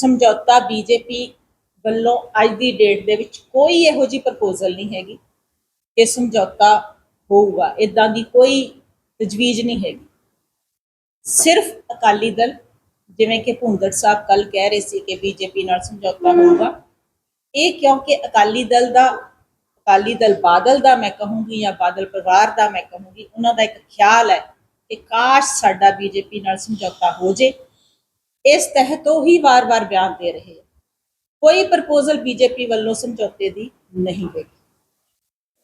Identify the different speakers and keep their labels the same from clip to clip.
Speaker 1: ਸਮਝੌਤਾ ਬੀਜੇਪੀ ਵੱਲੋਂ ਅੱਜ ਦੀ ਡੇਟ ਦੇ ਵਿੱਚ ਕੋਈ ਇਹੋ ਜਿਹੀ ਪ੍ਰਪੋਜ਼ਲ ਨਹੀਂ ਹੈਗੀ ਕਿ ਸਮਝੌਤਾ ਹੋਊਗਾ। ਇਦਾਂ ਦੀ ਕੋਈ ਤਜਵੀਜ਼ ਨਹੀਂ ਹੈਗੀ। ਸਿਰਫ ਅਕਾਲੀ ਦਲ, ਜਿਵੇਂ ਕਿ ਭੁੰਦੜ ਸਾਹਿਬ ਕੱਲ ਕਹਿ ਰਹੇ ਸੀ ਕਿ ਬੀਜੇਪੀ ਨਾਲ ਸਮਝੌਤਾ ਹੋਊਗਾ। ਇਹ ਕਿਉਂਕਿ ਅਕਾਲੀ ਦਲ ਦਾ, ਅਕਾਲੀ ਦਲ ਬਾਦਲ ਦਾ ਮੈਂ ਕਹੂੰਗੀ ਜਾਂ ਬਾਦਲ ਪਰਿਵਾਰ ਦਾ ਮੈਂ ਕਹੂੰਗੀ, ਉਹਨਾਂ ਦਾ ਇੱਕ ਖਿਆਲ ਹੈ ਕਿ ਕਾਸ਼ ਸਾਡਾ ਬੀਜੇਪੀ ਨਾਲ ਸਮਝੌਤਾ ਹੋ ਜੇ। ਇਸ ਤਹਿਤ ਉਹ ਹੀ ਵਾਰ-ਵਾਰ ਬਿਆਨ ਦੇ ਰਹੇ ਹੈ ਕੋਈ ਪ੍ਰਪੋਜ਼ਲ ਬੀਜੇਪੀ ਵੱਲੋਂ ਸਮਝੌਤੇ ਦੀ ਨਹੀਂ ਹੈਗੀ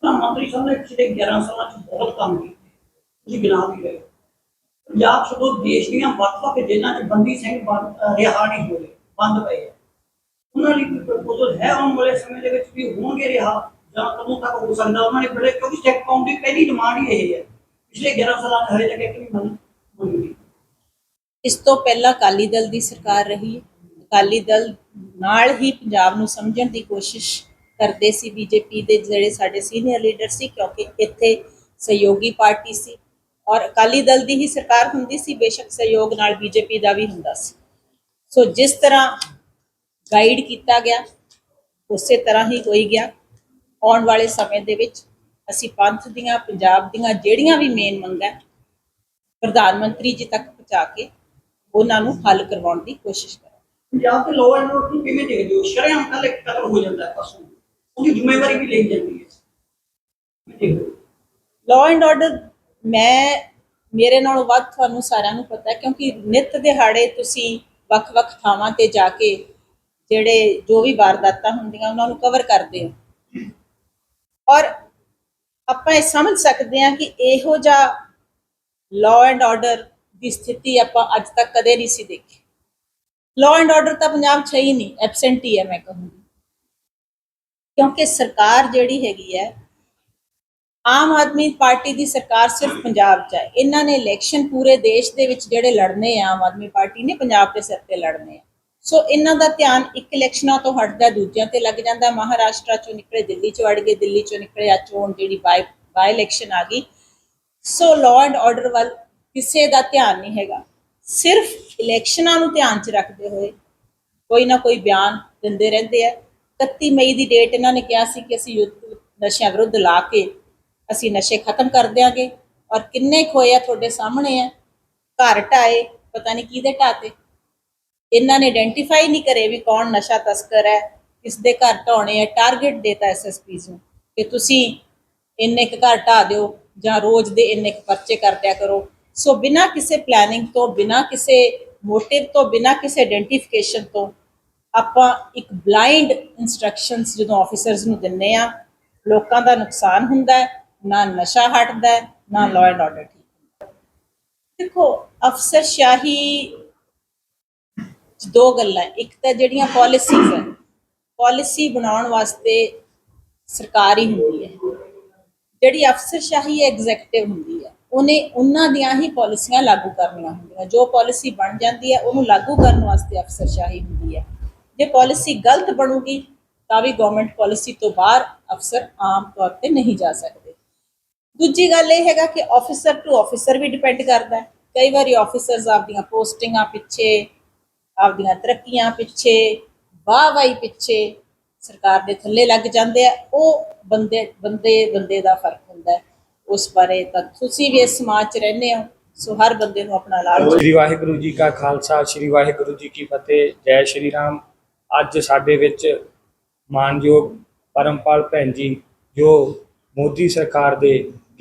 Speaker 2: ਮੰਤਰੀ ਸਾਹਿਬ ਨੇ ਪਿਛਲੇ 11 ਸਾਲਾਂ 'ਚ ਬਹੁਤ ਕੰਮ ਕੀਤੇ। ਤੁਸੀਂ ਗਿਣਾ ਵੀ ਗਏ ਪੰਜਾਬ ਸਗੋਂ ਦੇਸ਼ ਦੀਆਂ ਵੱਖ-ਵੱਖ ਜੇਲ੍ਹਾਂ 'ਚ ਬੰਦੀ ਸਿੰਘ ਰਿਹਾ ਨਹੀਂ ਹੋਏ ਬੰਦ ਪਏ ਆ। ਉਹਨਾਂ ਲਈ ਕੋਈ ਪ੍ਰਪੋਜ਼ਲ ਹੈ ਆਉਣ ਵਾਲੇ ਸਮੇਂ ਦੇ ਵਿੱਚ ਵੀ ਹੋਣਗੇ ਰਿਹਾ? ਜਾਂ ਕਦੋਂ ਤੱਕ ਹੋ ਸਕਦਾ? ਉਹਨਾਂ ਨੇ ਬੜੇ ਕਿਉਂਕਿ ਚੈੱਕ ਪਾਉਣ ਦੀ ਪਹਿਲੀ ਡਿਮਾਂਡ ਹੀ ਇਹ ਹੈ। ਪਿਛਲੇ 11 ਸਾਲਾਂ 'ਚ ਹਰੇ ਤੱਕ ਇੱਕ ਨਹੀਂ ਬਣੀ
Speaker 1: ਇਸ ਤੋਂ ਪਹਿਲਾਂ ਅਕਾਲੀ ਦਲ ਦੀ ਸਰਕਾਰ ਰਹੀ। ਅਕਾਲੀ ਦਲ ਨਾਲ ਹੀ ਪੰਜਾਬ ਨੂੰ ਸਮਝਣ ਦੀ ਕੋਸ਼ਿਸ਼ ਕਰਦੇ ਸੀ। ਬੀਜੇਪੀ ਦੇ ਜਿਹੜੇ ਸਾਡੇ ਸੀਨੀਅਰ ਲੀਡਰ ਸੀ, ਕਿਉਂਕਿ ਇੱਥੇ ਸਹਿਯੋਗੀ ਪਾਰਟੀ ਸੀ ਔਰ ਅਕਾਲੀ ਦਲ ਦੀ ਹੀ ਸਰਕਾਰ ਹੁੰਦੀ ਸੀ, ਬੇਸ਼ੱਕ ਸਹਿਯੋਗ ਨਾਲ ਬੀਜੇਪੀ ਦਾ ਵੀ ਹੁੰਦਾ ਸੀ। ਸੋ ਜਿਸ ਤਰ੍ਹਾਂ ਗਾਈਡ ਕੀਤਾ ਗਿਆ, ਉਸੇ ਤਰ੍ਹਾਂ ਹੀ ਹੋਈ ਗਿਆ। ਆਉਣ ਵਾਲੇ ਸਮੇਂ ਦੇ ਵਿੱਚ ਅਸੀਂ ਪੰਥ ਦੀਆਂ, ਪੰਜਾਬ ਦੀਆਂ ਜਿਹੜੀਆਂ ਵੀ ਮੇਨ ਮੰਗਾਂ, ਪ੍ਰਧਾਨ ਮੰਤਰੀ ਜੀ ਤੱਕ ਪਹੁੰਚਾ ਕੇ ਉਹਨਾਂ ਨੂੰ ਹੱਲ ਕਰਵਾਉਣ ਦੀ ਕੋਸ਼ਿਸ਼ ਕਰਾਂਗੇ
Speaker 2: ਪੰਜਾਬ ਦੇ ਲਾਅ ਐਂਡ ਆਰਡਰ ਨੂੰ ਕਿਵੇਂ ਦੇਖਦੇ ਹੋ? ਸ਼ਰੇਆਮ ਕੱਲ ਇੱਕ ਕਤਲ ਹੋ ਜਾਂਦਾ ਹੈ ਪਰਸੋਂ ਉਹਦੀ ਜ਼ਿੰਮੇਵਾਰੀ ਵੀ ਲਈ ਜਾਂਦੀ ਹੈ।
Speaker 1: ਲਾਅ ਐਂਡ ਆਰਡਰ ਮੈਂ ਮੇਰੇ ਨਾਲੋਂ ਵੱਧ ਤੁਹਾਨੂੰ ਸਾਰਿਆਂ ਨੂੰ ਪਤਾ ਹੈ ਕਿਉਂਕਿ ਨਿਤ ਦਿਹਾੜੇ ਤੁਸੀਂ ਵੱਖ-ਵੱਖ ਥਾਵਾਂ ਤੇ ਜਾ ਕੇ ਜਿਹੜੇ ਜੋ ਵੀ ਵਾਰਦਾਤਾਂ ਹੁੰਦੀਆਂ ਉਹਨਾਂ ਨੂੰ ਕਵਰ ਕਰਦੇ ਹੋ। ਔਰ ਆਪਾਂ ਇਹ ਸਮਝ ਸਕਦੇ ਹਾਂ ਕਿ ਇਹੋ ਜਿਹਾ ਲਾਅ ਐਂਡ ਆਰਡਰ ਦੀ ਸਥਿਤੀ ਆਪਾਂ ਅੱਜ ਤੱਕ ਕਦੇ ਨਹੀਂ ਸੀ ਦੇਖੀ। ਲਾਅ ਐਂਡ ਆਰਡਰ ਤਾਂ ਪੰਜਾਬ 'ਚ ਹੀ ਨਹੀਂ ਐਬਸੈਂਟ ਹੀ ਹੈ ਮੈਂ ਕਹੂੰਗੀ। ਕਿਉਂਕਿ ਸਰਕਾਰ ਜਿਹੜੀ ਹੈਗੀ ਹੈ, ਆਮ ਆਦਮੀ ਪਾਰਟੀ ਦੀ ਸਰਕਾਰ ਸਿਰਫ ਪੰਜਾਬ 'ਚ ਹੈ। ਇਹਨਾਂ ਨੇ ਇਲੈਕਸ਼ਨ ਪੂਰੇ ਦੇਸ਼ ਦੇ ਵਿੱਚ ਜਿਹੜੇ ਲੜਨੇ ਆ, ਆਮ ਆਦਮੀ ਪਾਰਟੀ ਨੇ ਪੰਜਾਬ ਦੇ ਸਿਰ ਤੇ ਲੜਨੇ ਆ। ਸੋ ਇਹਨਾਂ ਦਾ ਧਿਆਨ ਇੱਕ ਇਲੈਕਸ਼ਨਾਂ ਤੋਂ ਹਟਦਾ ਦੂਜਿਆਂ ਤੇ ਲੱਗ ਜਾਂਦਾ। ਮਹਾਰਾਸ਼ਟਰ ਚੋਂ ਨਿਕਲੇ, ਦਿੱਲੀ ਚੋਂ ਅੜ ਗਏ, ਦਿੱਲੀ ਚੋਂ ਨਿਕਲੇ ਆ ਚੋਣ ਜਿਹੜੀ ਬਾਈ ਬਾਈ ਇਲੈਕਸ਼ਨ ਆ ਗਈ। ਸੋ ਲਾਅ ਐਂਡ ਆਰਡਰ ਵੱਲ ਕਿਸੇ ਦਾ ਧਿਆਨ ਨਹੀਂ ਹੈਗਾ। ਸਿਰਫ ਇਲੈਕਸ਼ਨਾਂ ਨੂੰ ਧਿਆਨ 'ਚ ਰੱਖਦੇ ਹੋਏ ਕੋਈ ਨਾ ਕੋਈ ਬਿਆਨ ਦਿੰਦੇ ਰਹਿੰਦੇ ਆ। 31 ਮਈ ਦੀ ਡੇਟ ਇਹਨਾਂ ਨੇ ਕਿਹਾ ਸੀ ਕਿ ਅਸੀਂ ਯੁੱਧ ਨਸ਼ਿਆਂ ਵਿਰੁੱਧ ਲਾ ਕੇ ਅਸੀਂ ਨਸ਼ੇ ਖਤਮ ਕਰ ਦਿਆਂਗੇ। ਔਰ ਕਿੰਨੇ ਖੋਏ ਆ ਤੁਹਾਡੇ ਸਾਹਮਣੇ ਆ। ਘਰ ਢਾਏ, ਪਤਾ ਨਹੀਂ ਕਿਹਦੇ ਢਾਤੇ। ਇਹਨਾਂ ਨੇ ਆਇਡੈਂਟੀਫਾਈ ਨਹੀਂ ਕਰੇ ਵੀ ਕੌਣ ਨਸ਼ਾ ਤਸਕਰ ਹੈ ਕਿਸ ਦੇ ਘਰ ਢਾਉਣੇ ਆ। ਟਾਰਗੇਟ ਦੇਤਾ ਐਸਐਸਪੀਸ ਨੂੰ ਕਿ ਤੁਸੀਂ ਇੰਨੇ ਕੁ ਘਰ ਢਾ ਦਿਓ ਜਾਂ ਰੋਜ਼ ਦੇ ਇੰਨੇ ਕੁ ਪਰਚੇ ਕਰ ਦਿਆ ਕਰੋ। ਸੋ ਬਿਨਾਂ ਕਿਸੇ ਪਲੈਨਿੰਗ ਤੋਂ ਬਿਨਾਂ ਕਿਸੇ ਮੋਟਿਵ ਤੋਂ ਬਿਨਾਂ ਕਿਸੇ ਆਇਡੈਂਟੀਫਿਕੇਸ਼ਨ ਤੋਂ ਆਪਾਂ ਇੱਕ ਬਲਾਈਂਡ ਇਨਸਟਰਕਸ਼ਨਸ ਜਦੋਂ ਆਫੀਸਰਸ ਨੂੰ ਦਿੰਨੇ ਆ ਲੋਕਾਂ ਦਾ ਨੁਕਸਾਨ ਹੁੰਦਾ ਹੈ ਨਾ ਨਸ਼ਾ ਹਟਦਾ ਹੈ ਨਾ ਲਾਅ ਐਂਡ ਆਰਡਰ ਠੀਕ ਹੁੰਦਾ ਦੇਖੋ ਅਫਸਰਸ਼ਾਹੀ 'ਚ ਦੋ ਗੱਲਾਂ ਇੱਕ ਤਾਂ ਜਿਹੜੀਆਂ ਪਾਲਿਸੀਜ਼ ਹੈ ਪਾਲਿਸੀ ਬਣਾਉਣ ਵਾਸਤੇ ਸਰਕਾਰ ਹੀ ਹੁੰਦੀ ਹੈ ਜਿਹੜੀ ਅਫਸਰਸ਼ਾਹੀ ਐਗਜ਼ੈਕਟਿਵ ਹੁੰਦੀ ਹੈ ਉਹਨੇ ਉਹਨਾਂ ਦੀਆਂ ਹੀ ਪਾਲਿਸੀਆਂ ਲਾਗੂ ਕਰਨੀਆਂ ਹੁੰਦੀਆਂ। ਜੋ ਪਾਲਿਸੀ ਬਣ ਜਾਂਦੀ ਹੈ, ਉਹਨੂੰ ਲਾਗੂ ਕਰਨ ਵਾਸਤੇ ਅਫਸਰਸ਼ਾਹੀ ਹੁੰਦੀ ਹੈ। ਜੇ ਪਾਲਿਸੀ ਗਲਤ ਬਣੂਗੀ, ਤਾਂ ਵੀ ਗਵਰਨਮੈਂਟ ਪਾਲਿਸੀ ਤੋਂ ਬਾਹਰ ਅਫਸਰ ਆਮ ਤੌਰ ਤੇ ਨਹੀਂ ਜਾ ਸਕਦੇ। ਦੂਜੀ ਗੱਲ ਇਹ ਹੈਗਾ ਕਿ ਆਫੀਸਰ ਟੂ ਆਫੀਸਰ ਵੀ ਡਿਪੈਂਡ ਕਰਦਾ ਹੈ। ਕਈ ਵਾਰੀ ਆਫੀਸਰਸ ਆਪਦੀਆਂ ਪੋਸਟਿੰਗਾਂ ਪਿੱਛੇ, ਆਪਦੀਆਂ ਤਰੱਕੀਆਂ ਪਿੱਛੇ ਵਾਹਵਾਈ ਪਿੱਛੇ ਸਰਕਾਰ ਦੇ ਥੱਲੇ ਲੱਗ ਜਾਂਦੇ ਆ। ਉਹ ਬੰਦੇ ਬੰਦੇ ਬੰਦੇ ਦਾ ਫ਼ਰਕ ਹੁੰਦਾ ਹੈ। ਉਸ ਬਾਰੇ ਤਾਂ ਤੁਸੀਂ ਵੀ ਇਸ ਸਮਾਜ 'ਚ ਰਹਿੰਦੇ ਹੋ ਸੋ ਹਰ ਬੰਦੇ ਨੂੰ ਆਪਣਾ ਲਾਲਚ
Speaker 3: ਸ੍ਰੀ ਵਾਹਿਗੁਰੂ ਜੀ ਕਾ ਖਾਲਸਾ ਸ੍ਰੀ ਵਾਹਿਗੁਰੂ ਜੀ ਕੀ ਫਤਿਹ ਜੈ ਸ਼੍ਰੀ ਰਾਮ। ਅੱਜ ਸਾਡੇ ਵਿੱਚ ਮਾਨਯੋਗ ਪਰਮਪਾਲ ਭੈਣ ਜੀ ਜੋ ਮੋਦੀ ਸਰਕਾਰ ਦੇ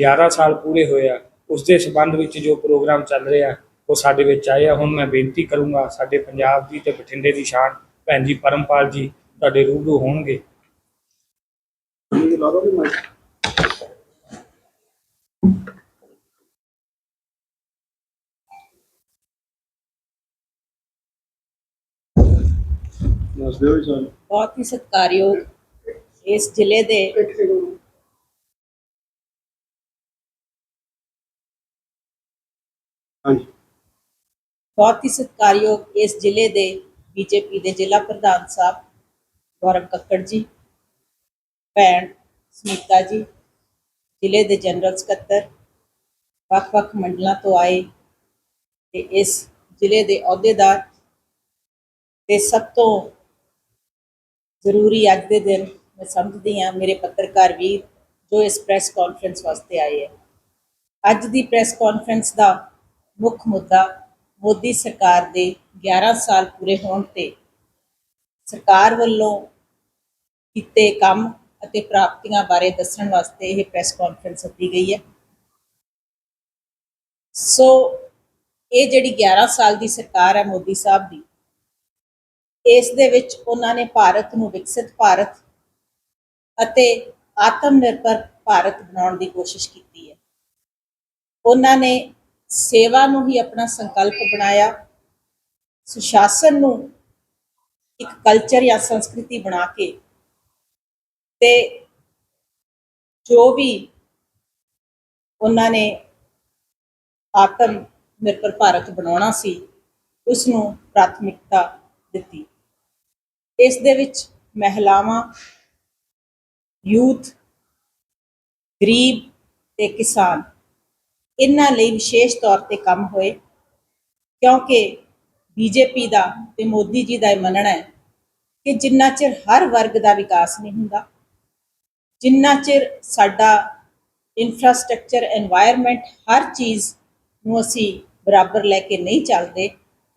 Speaker 3: 11 ਸਾਲ ਪੂਰੇ ਹੋਏ ਆ ਉਸ ਦੇ ਸੰਬੰਧ ਵਿੱਚ ਜੋ ਪ੍ਰੋਗਰਾਮ ਚੱਲ ਰਿਹਾ ਉਹ ਸਾਡੇ ਵਿੱਚ ਆਏ ਆ। ਹੁਣ ਮੈਂ ਬੇਨਤੀ ਕਰੂੰਗਾ ਸਾਡੇ ਪੰਜਾਬ ਦੀ ਤੇ ਬਠਿੰਡੇ ਦੀ ਸ਼ਾਨ ਭੈਣ ਜੀ ਪਰਮਪਾਲ ਜੀ ਤੁਹਾਡੇ ਰੂਬਰੂ ਹੋਣਗੇ।
Speaker 4: ਦੱਸਦੇ ਸਰ
Speaker 1: ਬਹੁਤ ਹੀ ਸਤਿਕਾਰਯੋਗ ਇਸ ਜ਼ਿਲ੍ਹੇ ਦੇ
Speaker 4: ਹਾਂਜੀ।
Speaker 1: ਬਹੁਤ ਹੀ ਸਤਿਕਾਰਯੋਗ ਇਸ ਜ਼ਿਲ੍ਹੇ ਦੇ ਬੀਜੇਪੀ ਦੇ ਜ਼ਿਲ੍ਹਾ ਪ੍ਰਧਾਨ ਸਾਹਿਬ ਗੌਰਵ ਕੱਕੜ ਜੀ ਭੈਣ ਸਮੀਤਾ ਜੀ ਜ਼ਿਲ੍ਹੇ ਦੇ ਜਨਰਲ ਸਕੱਤਰ ਵੱਖ-ਵੱਖ ਮੰਡਲਾਂ ਤੋਂ ਆਏ ਤੇ ਇਸ ਜ਼ਿਲ੍ਹੇ ਦੇ ਅਹੁਦੇਦਾਰ ਤੇ ਸਭ ਤੋਂ ਜ਼ਰੂਰੀ ਅੱਜ ਦੇ ਦਿਨ ਮੈਂ ਸਮਝਦੀ ਹਾਂ ਮੇਰੇ ਪੱਤਰਕਾਰ ਵੀਰ ਜੋ ਇਸ ਪ੍ਰੈਸ ਕਾਨਫਰੰਸ ਵਾਸਤੇ ਆਏ ਹੈ। ਅੱਜ ਦੀ ਪ੍ਰੈਸ ਕਾਨਫਰੰਸ ਦਾ ਮੁੱਖ ਮੁੱਦਾ ਮੋਦੀ ਸਰਕਾਰ ਦੇ 11 ਸਾਲ ਪੂਰੇ ਹੋਣ ਤੇ ਸਰਕਾਰ ਵੱਲੋਂ ਕੀਤੇ ਕੰਮ ਅਤੇ ਪ੍ਰਾਪਤੀਆਂ ਬਾਰੇ ਦੱਸਣ ਵਾਸਤੇ ਇਹ ਪ੍ਰੈਸ ਕਾਨਫਰੰਸ ਸੱਦੀ ਗਈ ਹੈ। ਸੋ ਇਹ ਜਿਹੜੀ 11 ਸਾਲ ਦੀ ਸਰਕਾਰ ਹੈ ਮੋਦੀ ਸਾਹਿਬ ਦੀ, ਇਸ ਦੇ ਵਿੱਚ ਉਹਨਾਂ ਨੇ ਭਾਰਤ ਨੂੰ ਵਿਕਸਿਤ ਭਾਰਤ ਅਤੇ ਆਤਮ ਨਿਰਭਰ ਭਾਰਤ ਬਣਾਉਣ ਦੀ ਕੋਸ਼ਿਸ਼ ਕੀਤੀ ਹੈ। ਉਹਨਾਂ ਨੇ ਸੇਵਾ ਨੂੰ ਹੀ ਆਪਣਾ ਸੰਕਲਪ ਬਣਾਇਆ, ਸੁਸ਼ਾਸਨ ਨੂੰ ਇੱਕ ਕਲਚਰ ਜਾਂ ਸੰਸਕ੍ਰਿਤੀ ਬਣਾ ਕੇ ਤੇ ਜੋ ਵੀ ਉਹਨਾਂ ਨੇ ਆਤਮ ਨਿਰਭਰ ਭਾਰਤ ਬਣਾਉਣਾ ਸੀ ਉਸ ਨੂੰ ਪ੍ਰਾਥਮਿਕਤਾ ਦਿੱਤੀ। ਇਸ ਦੇ ਵਿੱਚ ਮਹਿਲਾਵਾਂ, ਯੂਥ, ਗਰੀਬ ਤੇ ਕਿਸਾਨ ਇਹਨਾਂ ਲਈ ਵਿਸ਼ੇਸ਼ ਤੌਰ ਤੇ ਕੰਮ ਹੋਏ, ਕਿਉਂਕਿ ਬੀਜੇਪੀ ਦਾ ਤੇ ਮੋਦੀ ਜੀ ਦਾ ਇਹ ਮੰਨਣਾ ਹੈ ਕਿ ਜਿੰਨਾ ਚਿਰ ਹਰ ਵਰਗ ਦਾ ਵਿਕਾਸ ਨਹੀਂ ਹੁੰਦਾ ਜਿੰਨਾ ਚਿਰ ਸਾਡਾ ਇਨਫਰਾਸਟ੍ਰਕਚਰ এনवायरमेंट ਹਰ ਚੀਜ਼ ਨੂੰ ਅਸੀਂ ਬਰਾਬਰ ਲੈ ਕੇ ਨਹੀਂ ਚੱਲਦੇ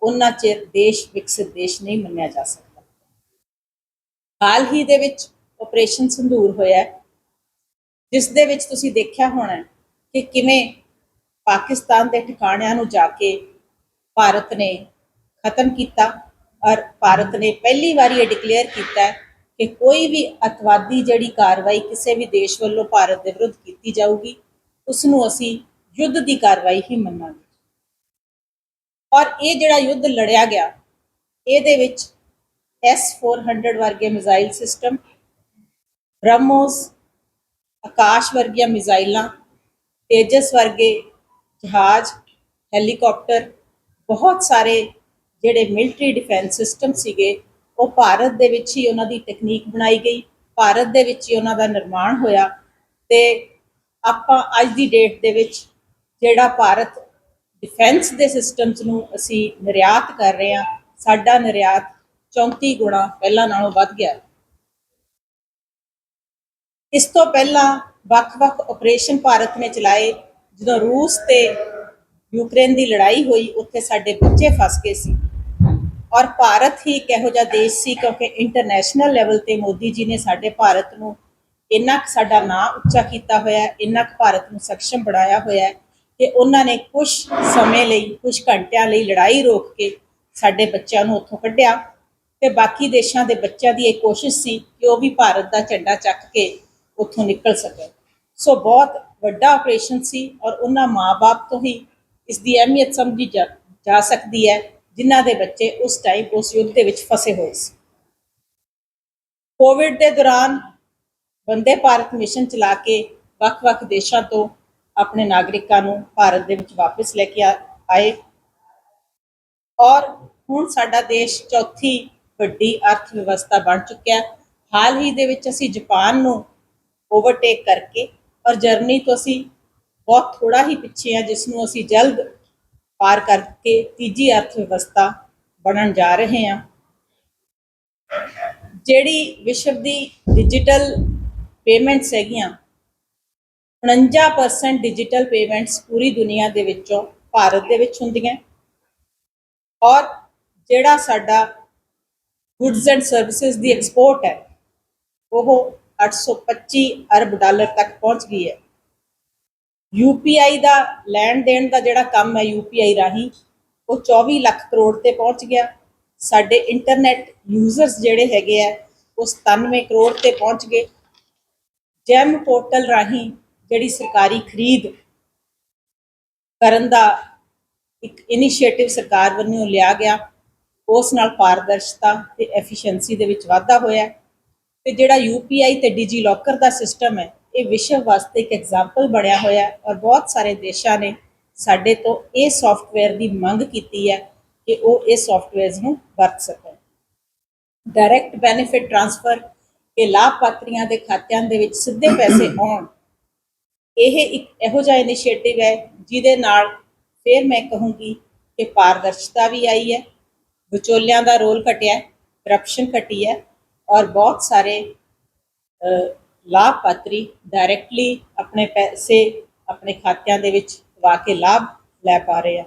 Speaker 1: ਉਹਨਾਂ ਚਿਰ ਦੇਸ਼ ਵਿਕਸਿਤ ਦੇਸ਼ ਨਹੀਂ ਮੰਨਿਆ ਜਾ ਸਕਦਾ। ਹਾਲ ਹੀ ਦੇ ਵਿੱਚ ਆਪਰੇਸ਼ਨ ਸੰਧੂਰ ਹੋਇਆ ਜਿਸ ਦੇ ਵਿੱਚ ਤੁਸੀਂ ਦੇਖਿਆ ਹੋਣਾ ਕਿ ਕਿਵੇਂ ਪਾਕਿਸਤਾਨ ਦੇ ਠਿਕਾਣਿਆਂ ਨੂੰ ਜਾ ਕੇ ਭਾਰਤ ਨੇ ਖਤਮ ਕੀਤਾ ਔਰ ਭਾਰਤ ਨੇ ਪਹਿਲੀ ਵਾਰੀ ਇਹ ਡਿਕਲੇਅਰ ਕੀਤਾ ਕਿ ਕੋਈ ਵੀ ਅਤਵਾਦੀ ਜਿਹੜੀ ਕਾਰਵਾਈ ਕਿਸੇ ਵੀ ਦੇਸ਼ ਵੱਲੋਂ ਭਾਰਤ ਦੇ ਵਿਰੁੱਧ ਕੀਤੀ ਜਾਊਗੀ ਉਸ ਨੂੰ ਅਸੀਂ ਯੁੱਧ ਦੀ ਕਾਰਵਾਈ ਹੀ ਮੰਨਾਂਗੇ। ਔਰ ਇਹ ਜਿਹੜਾ ਯੁੱਧ ਲੜਿਆ ਗਿਆ, ਇਹਦੇ ਵਿੱਚ S400 ਵਰਗੇ ਮਿਜ਼ਾਈਲ ਸਿਸਟਮ ਬ੍ਰਹਮੋਸ ਆਕਾਸ਼ ਵਰਗੀਆਂ ਮਿਜ਼ਾਈਲਾਂ, ਤੇਜਸ ਵਰਗੇ ਜਹਾਜ਼, ਹੈਲੀਕਾਪਟਰ, ਬਹੁਤ ਸਾਰੇ ਜਿਹੜੇ ਮਿਲਟਰੀ ਡਿਫੈਂਸ ਸਿਸਟਮ ਸੀਗੇ ਉਹ ਭਾਰਤ ਦੇ ਵਿੱਚ ਹੀ ਉਹਨਾਂ ਦੀ ਟੈਕਨੀਕ ਬਣਾਈ ਗਈ, ਭਾਰਤ ਦੇ ਵਿੱਚ ਹੀ ਉਹਨਾਂ ਦਾ ਨਿਰਮਾਣ ਹੋਇਆ ਤੇ ਆਪਾਂ ਅੱਜ ਦੀ ਡੇਟ ਦੇ ਵਿੱਚ ਜਿਹੜਾ ਭਾਰਤ ਡਿਫੈਂਸ ਦੇ ਸਿਸਟਮਸ ਨੂੰ ਅਸੀਂ ਨਿਰਯਾਤ ਕਰ ਰਹੇ ਹਾਂ, ਸਾਡਾ ਨਿਰਯਾਤ 34 ਗੁਣਾ ਪਹਿਲਾਂ ਨਾਲੋਂ ਵੱਧ ਗਿਆ ਇਸ ਤੋਂ ਪਹਿਲਾਂ ਵੱਖ-ਵੱਖ ਆਪਰੇਸ਼ਨ ਭਾਰਤ ਨੇ ਚਲਾਏ, ਜਦੋਂ ਰੂਸ ਤੇ ਯੂਕਰੇਨ ਦੀ ਲੜਾਈ ਹੋਈ, ਉੱਥੇ ਸਾਡੇ ਬੱਚੇ ਫਸ ਗਏ ਸੀ। ਔਰ ਭਾਰਤ ਹੀ ਇੱਕ ਇਹੋ ਜਿਹਾ ਦੇਸ਼ ਸੀ ਕਿਉਂਕਿ ਇੰਟਰਨੈਸ਼ਨਲ ਲੈਵਲ ਤੇ ਮੋਦੀ ਜੀ ਨੇ ਸਾਡੇ ਭਾਰਤ ਨੂੰ ਇੰਨਾ ਕੁ ਸਾਡਾ ਨਾਂ ਉੱਚਾ ਕੀਤਾ ਹੋਇਆ ਹੈ ਇੰਨਾ ਕੁ ਭਾਰਤ ਨੂੰ ਸક્ષਮ ਬਣਾਇਆ ਹੋਇਆ ਹੈ ਕਿ ਉਹਨਾਂ ਨੇ ਕੁਝ ਸਮੇਂ ਲਈ ਕੁਝ ਘੰਟਿਆਂ ਲਈ ਲੜਾਈ ਰੋਕ ਕੇ ਸਾਡੇ ਬੱਚਿਆਂ ਨੂੰ ਉੱਥੋਂ ਕੱਢਿਆ ਤੇ ਬਾਕੀ ਦੇਸ਼ਾਂ ਦੇ ਬੱਚਿਆਂ ਦੀ ਇਹ ਕੋਸ਼ਿਸ਼ ਸੀ ਕਿ ਉਹ ਵੀ ਭਾਰਤ ਦਾ ਝੰਡਾ ਚੱਕ ਕੇ ਉੱਥੋਂ ਨਿਕਲ ਸਕਣ। ਸੋ ਬਹੁਤ ਵੱਡਾ ਆਪਰੇਸ਼ਨ ਸੀ ਔਰ ਉਹਨਾਂ ਮਾਪੇ ਤੋਂ ਹੀ ਇਸ ਦੀ ਅਹਿਮੀਅਤ ਸਮਝੀ ਜਾ ਜਾ ਸਕਦੀ ਹੈ। ਜਿਨ੍ਹਾਂ ਦੇ ਬੱਚੇ ਉਸ ਟਾਈਮ ਉਸ ਯੁੱਧ ਦੇ ਵਿੱਚ ਫਸੇ ਹੋਏ ਸੀ। ਕੋਵਿਡ ਦੇ ਦੌਰਾਨ ਵੰਦੇ ਭਾਰਤ ਮਿਸ਼ਨ ਚਲਾ ਕੇ ਵੱਖ-ਵੱਖ ਦੇਸ਼ਾਂ ਤੋਂ ਆਪਣੇ ਨਾਗਰਿਕਾਂ ਨੂੰ ਭਾਰਤ ਦੇ ਵਿੱਚ ਵਾਪਸ ਲੈ ਕੇ ਆ- ਆਏ। ਔਰ ਹੁਣ ਸਾਡਾ ਦੇਸ਼ ਚੌਥੀ ਵੱਡੀ ਅਰਥ ਵਿਵਸਥਾ ਬਣ ਚੁੱਕਿਆ ਹਾਲ ਹੀ ਦੇ ਵਿੱਚ ਅਸੀਂ ਜਾਪਾਨ ਨੂੰ ਓਵਰਟੇਕ ਕਰਕੇ ਔਰ ਜਰਮਨੀ ਤੋਂ ਅਸੀਂ ਬਹੁਤ ਥੋੜਾ ਹੀ ਪਿੱਛੇ ਆ ਜਿਸ ਨੂੰ ਅਸੀਂ ਜਲਦ ਪਾਰ ਕਰਕੇ ਤੀਜੀ ਅਰਥ ਵਿਵਸਥਾ ਬਣਨ ਜਾ ਰਹੇ ਹਾਂ। ਜਿਹੜੀ ਵਿਸ਼ਵ ਦੀ ਡਿਜੀਟਲ ਪੇਮੈਂਟਸ ਹੈਗੀਆਂ 49% ਡਿਜੀਟਲ ਪੇਮੈਂਟਸ ਪੂਰੀ ਦੁਨੀਆ ਦੇ ਵਿੱਚੋਂ ਭਾਰਤ ਦੇ ਵਿੱਚ ਹੁੰਦੀਆਂ। ਔਰ ਜਿਹੜਾ ਸਾਡਾ ਗੁੱਡਸ ਐਂਡ ਸਰਵਿਸਿਜ਼ ਦੀ ਐਕਸਪੋਰਟ ਹੈ, ਉਹ 825 ਅਰਬ ਡਾਲਰ ਤੱਕ ਪਹੁੰਚ ਗਈ ਹੈ। ਯੂਪੀਆਈ ਦਾ ਲੈਣ ਦੇਣ ਦਾ ਜਿਹੜਾ ਕੰਮ ਹੈ ਯੂਪੀਆਈ ਰਾਹੀਂ, ਉਹ 24 ਲੱਖ ਕਰੋੜ ਤੇ ਪਹੁੰਚ ਗਿਆ ਸਾਡੇ ਇੰਟਰਨੈਟ ਯੂਜ਼ਰਸ ਜਿਹੜੇ ਹੈਗੇ ਆ, ਉਹ 97 ਕਰੋੜ ਤੇ ਪਹੁੰਚ ਗਏ ਜੈਮ ਪੋਰਟਲ ਰਾਹੀਂ ਜਿਹੜੀ ਸਰਕਾਰੀ ਖਰੀਦ ਕਰਨ ਦਾ ਇੱਕ ਇਨੀਸ਼ੀਏਟਿਵ ਸਰਕਾਰ ਵੱਲੋਂ ਲਿਆ ਗਿਆ, ਉਸ ਨਾਲ ਪਾਰਦਰਸ਼ਤਾ ਤੇ ਐਫੀਸ਼ੀਐਂਸੀ ਦੇ ਵਿੱਚ ਵਾਧਾ ਹੋਇਆ ਹੈ। ਤੇ ਜਿਹੜਾ ਯੂਪੀਆਈ ਤੇ ਡਿਜੀ ਲੋਕਰ ਦਾ ਸਿਸਟਮ ਹੈ ਇਹ ਵਿਸ਼ਵ ਵਾਸਤੇ ਇੱਕ ਐਗਜ਼ਾਮਪਲ ਬਣਿਆ ਹੋਇਆ ਔਰ ਬਹੁਤ ਸਾਰੇ ਦੇਸ਼ਾਂ ਨੇ ਸਾਡੇ ਤੋਂ ਇਹ ਸੌਫਟਵੇਅਰ ਦੀ ਮੰਗ ਕੀਤੀ ਹੈ ਕਿ ਉਹ ਇਹ ਸੌਫਟਵੇਅਰਸ ਨੂੰ ਵਰਤ ਸਕਣ। ਡਾਇਰੈਕਟ ਬੈਨੀਫਿਟ ਟ੍ਰਾਂਸਫਰ ਕਿ ਲਾਭਪਾਤਰੀਆਂ ਦੇ ਖਾਤਿਆਂ ਦੇ ਵਿੱਚ ਸਿੱਧੇ ਪੈਸੇ ਆਉਣ। ਇਹ ਇੱਕ ਇਹੋ ਜਿਹਾ ਇਨੀਸ਼ੀਏਟਿਵ ਹੈ ਜਿਹਦੇ ਨਾਲ ਫਿਰ ਮੈਂ ਕਹੂੰਗੀ ਕਿ ਪਾਰਦਰਸ਼ਤਾ ਵੀ ਆਈ ਹੈ, ਵਿਚੋਲਿਆਂ ਦਾ ਰੋਲ ਘਟਿਆ ਕਰਪਸ਼ਨ ਘਟੀ ਹੈ ਔਰ ਬਹੁਤ ਸਾਰੇ ਲਾਭਪਾਤਰੀ ਡਾਇਰੈਕਟਲੀ ਆਪਣੇ ਪੈਸੇ ਆਪਣੇ ਖਾਤਿਆਂ ਦੇ ਵਿੱਚ ਪਵਾ ਕੇ ਲਾਭ ਲੈ ਪਾ ਰਹੇ ਆ।